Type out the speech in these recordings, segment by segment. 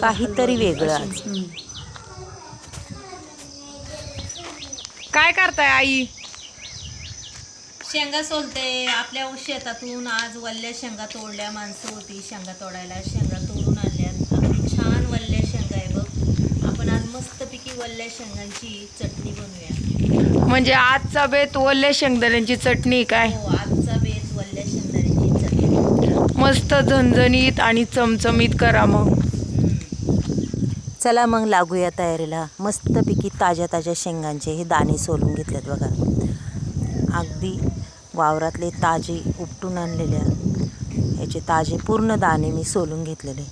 काहीतरी वेगळं आज काय करताय आई? शेंगा सोलते. आपल्या शेतातून आज वल्ल्या शेंगा तोडल्या. माणसं होती शेंगा तोडायला. शेंगा तोडून आणल्यात. अगदी छान वल्ल्या शेंगा आहे बघ. आपण आज मस्तपैकी वल्ल्या शेंगांची चटणी बनवूया. म्हणजे आजचा बेत ओल्या शेंगदाण्याची चटणी काय? हो आजचा बेस वल्ल्या शेंगदाण्याची चटणी. मस्त झणझणीत आणि चमचमीत करा मग. चला मग लागूया तयारीला. मस्तपैकी ताज्या ताज्या शेंगांचे हे दाणे सोलून घेतलेत बघा. अगदी वावरातले ताजे उपटून आणलेल्या याचे ताजे पूर्ण दाणे मी सोलून घेतलेले.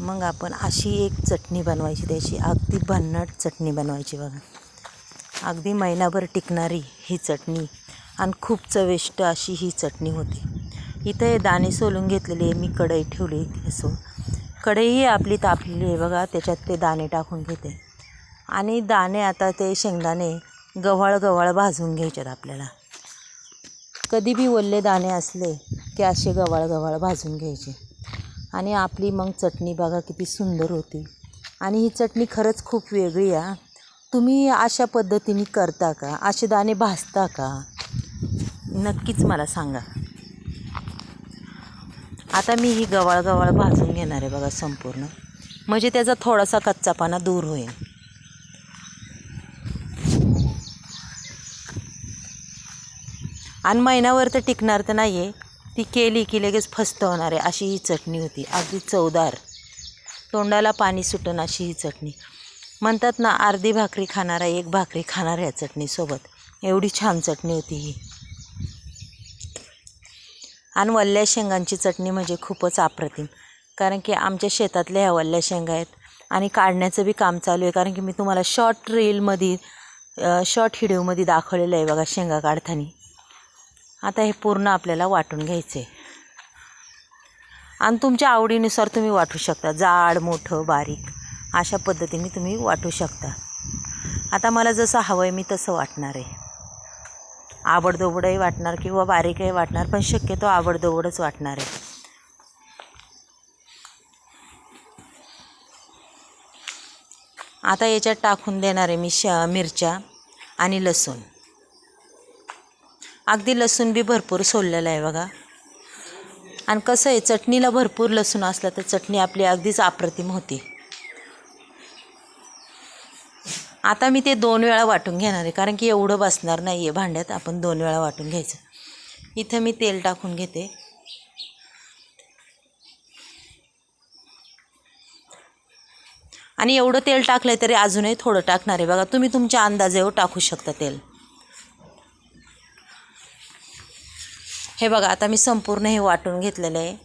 मग आपण अशी एक चटणी बनवायची त्याची अगदी भन्नाट चटणी बनवायची बघा. अगदी महिनाभर टिकणारी ही चटणी आणि खूप चविष्ट अशी ही चटणी होती. इथं हे दाणे सोलून घेतलेले मी कढई ठेवली असो कढईही आपली तापलेली आहे बघा त्याच्यात ते दाणे टाकून घेते. आणि दाणे आता ते शेंगदाणे गव्हाळ गव्हाळ भाजून घ्यायच्यात आपल्याला. कधी बी ओले दाणे असले की असे गव्हाळ गव्हाळ भाजून घ्यायचे. आणि आपली मग चटणी बघा किती सुंदर होती. आणि ही चटणी खरंच खूप वेगळी आहे तुम्ही अशा पद्धतीने करता का? असे दाणे भाजता का? नक्कीच मला सांगा. आता मी ही गवाळ गवाळ भाजून घेणार आहे बघा संपूर्ण. म्हणजे त्याचा थोडासा कच्चापाना दूर होईल. आणि महिनाभर तर टिकणार तर नाही आहे ती केली की लगेच फस्त होणार आहे अशी ही चटणी होती. अगदी चवदार. तोंडाला पाणी सुटण अशी ही चटणी. म्हणतात ना अर्धी भाकरी खाणारा एक भाकरी खाणार या चटणीसोबत. एवढी छान चटणी होती ही. आणि वल्ल्या शेंगांची चटणी म्हणजे खूपच अप्रतिम. कारण की आमच्या शेतातल्या ह्या वल्ल्या शेंगा आहेत आणि काढण्याचं बी काम चालू आहे. कारण की मी तुम्हाला शॉर्ट रीलमध्ये शॉर्ट व्हिडिओमध्ये दाखवलेलं आहे बघा शेंगा काढताना. आता हे पूर्ण आपल्याला वाटून घ्यायचं आहे आणि तुमच्या आवडीनुसार तुम्ही वाटू शकता. जाड मोठं बारीक अशा पद्धतीने तुम्ही वाटू शकता. आता मला जसं हवं आहे मी तसं वाटणार आहे. आवडदोवडंही वाटणार किंवा बारीकही वाटणार पण शक्यतो आवडदोबडच वाटणार आहे. आता याच्यात टाकून देणार आहे मी श मिरच्या आणि लसूण. अगदी लसूण बी भरपूर सोडलेलं आहे बघा. आणि कसं आहे चटणीला भरपूर लसूण असलं तर चटणी आपली अगदीच अप्रतिम होती. आता मी ते दोन वेळा वाटून घेणार आहे कारण की एवढं बसणार नाही आहे भांड्यात. आपण दोन वेळा वाटून घ्यायचं. इथं मी तेल टाकून घेते. आणि एवढं तेल टाकलं तरी अजूनही थोडं टाकणार आहे. बघा तुम्ही तुमच्या अंदाजेवर टाकू शकता तेल. हे बघा आता मी संपूर्ण हे वाटून घेतलेलं आहे.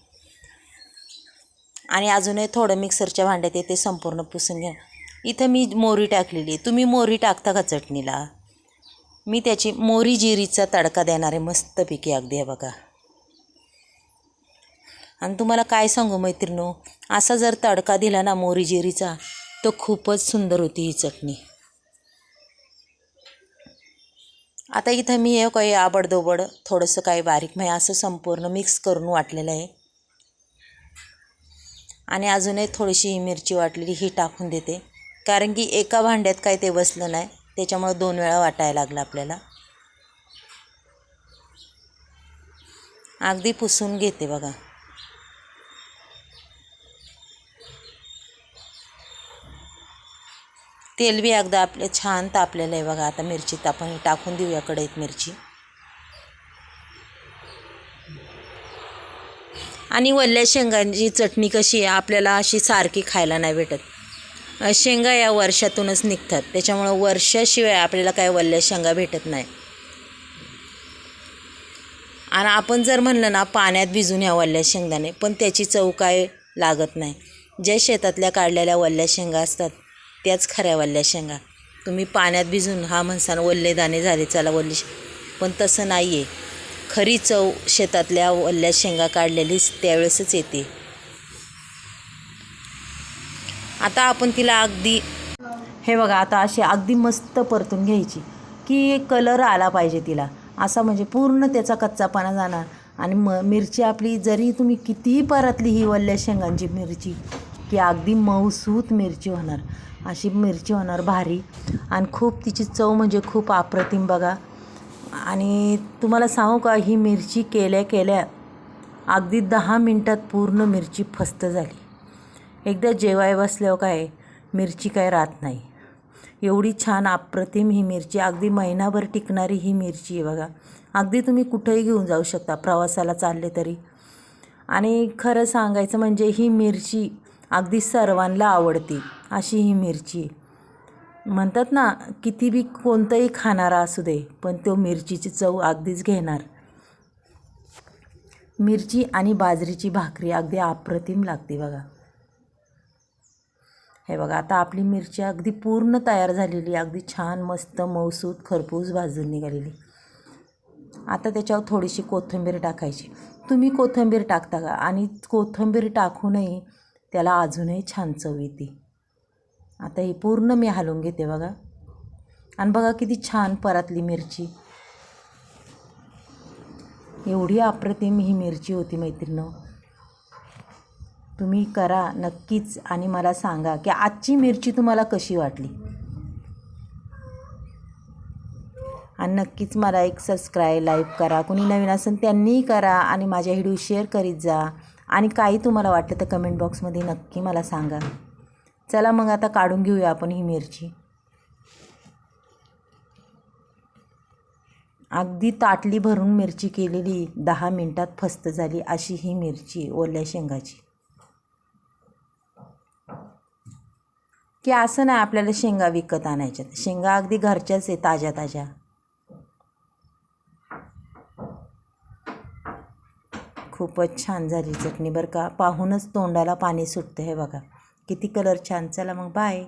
आणि अजूनही थोडं मिक्सरच्या भांड्यात येते संपूर्ण पुसून घ्या इथं मी मोहरी टाकलेली आहे. तुम्ही मोहरी टाकता का चटणीला? मी त्याची मोहरी जिरीचा तडका देणार आहे मस्तपैकी अगदी आहे बघा. आणि तुम्हाला काय सांगू मैत्रिणो असा जर तडका दिला ना मोहरी जिरीचा तो खूपच सुंदर होती ही चटणी. आता इथं मी हे काही आबडदोबड थोडंसं काही बारीक म्हणजे असं संपूर्ण मिक्स करून वाटलेलं आहे. आणि अजूनही थोडीशी ही मिरची वाटलेली ही टाकून देते. कारण की एका भांड्यात काही ते बसलं नाही त्याच्यामुळं दोन वेळा वाटायला लागलं आपल्याला. अगदी पुसून घेते बघा. तेल बी अगदा आपले छान तापलेलं आहे बघा. आता मिरचीत आपण टाकून देऊया कढईत मिरची. आणि वल्ल्या शेंगांची चटणी कशी आहे आपल्याला अशी सारखी खायला नाही भेटत. शेंगा या वर्षातूनच निघतात. त्याच्यामुळं वर्षाशिवाय आपल्याला काय वल्ल्या शेंगा भेटत नाही. आणि आपण जर म्हणलं ना पाण्यात भिजून ह्या वल्ल्या शेंगदाणे पण त्याची चव काय लागत नाही. ज्या शेतातल्या काढलेल्या वल्ल्या शेंगा असतात त्याच खऱ्या वल्ल्या शेंगा. तुम्ही पाण्यात भिजून हा म्हणसान वल्ले दाणे झाले चला वल्ले पण तसं नाही आहे खरी चव शेतातल्या वल्ल्या शेंगा काढलेलीच त्यावेळेसच येते. आता आपण तिला अगदी हे बघा आता अशी अगदी मस्त परतून घ्यायची. की कलर आला पाहिजे तिला. असा म्हणजे पूर्ण त्याचा कच्चापणा जाणार. आणि म मिरची आपली जरी तुम्ही कितीही परतली ही वल्ल्या शेंगांची मिरची की अगदी मऊसूत मिरची होणार. अशी मिरची होणार भारी. आणि खूप तिची चव म्हणजे खूप अप्रतिम बघा. आणि तुम्हाला सांगू का ही मिरची केल्या केल्या अगदी दहा मिनटात पूर्ण मिरची फस्त झाली. एकदा जेवाय बसल्यावर काय मिरची काय राहत नाही. एवढी छान अप्रतिम ही मिरची अगदी महिनाभर टिकणारी ही मिरची आहे बघा. अगदी तुम्ही कुठेही घेऊन जाऊ शकता प्रवासाला चालले तरी. आणि खरं सांगायचं म्हणजे ही मिरची अगदी सर्वांना आवडते अशी ही मिरची आहे. म्हणतात ना किती बी कोणतंही खाणारा असू दे पण तो मिरचीची चव अगदीच घेणार. मिरची आणि बाजरीची भाकरी अगदी अप्रतिम लागते बघा. हे बघा आता आपली मिरची अगदी पूर्ण तयार झालेली अगदी छान मस्त मऊसूत खरपूस भाजून निघालेली. आता त्याच्यावर थोडीशी कोथिंबीर टाकायची. तुम्ही कोथिंबीर टाकता का? आणि कोथिंबीर टाकूनही त्याला अजूनही छान चव येते. आता ही पूर्ण मी हलवून घेते बघा. आणि बघा किती छान परतली मिरची. एवढी अप्रतिम ही मिरची होती मैत्रिणी तुम्ही करा नक्कीच आणि मला सांगा की आजची मिरची तुम्हाला कशी वाटली? आणि नक्कीच मला एक सबस्क्राईब लाईक करा. कुणी नवीन असेल त्यांनीही करा आणि माझ्या व्हिडिओ शेअर करीत जा. आणि काही तुम्हाला वाटलं तर कमेंट बॉक्समध्ये नक्की मला सांगा. चला मग आता काढून घेऊया आपण ही मिरची. अगदी ताटली भरून मिरची केलेली दहा मिनटात फस्त झाली अशी ही मिरची ओल्या शेंगाची. की असं नाही आपल्याला शेंगा विकत आणायच्या शेंगा अगदी घरच्याच आहे ताज्या ताज्या. खूपच छान झाली चटणी बरं का. पाहूनच तोंडाला पाणी सुटतं हे बघा. किती कलर छान. चला मग बाय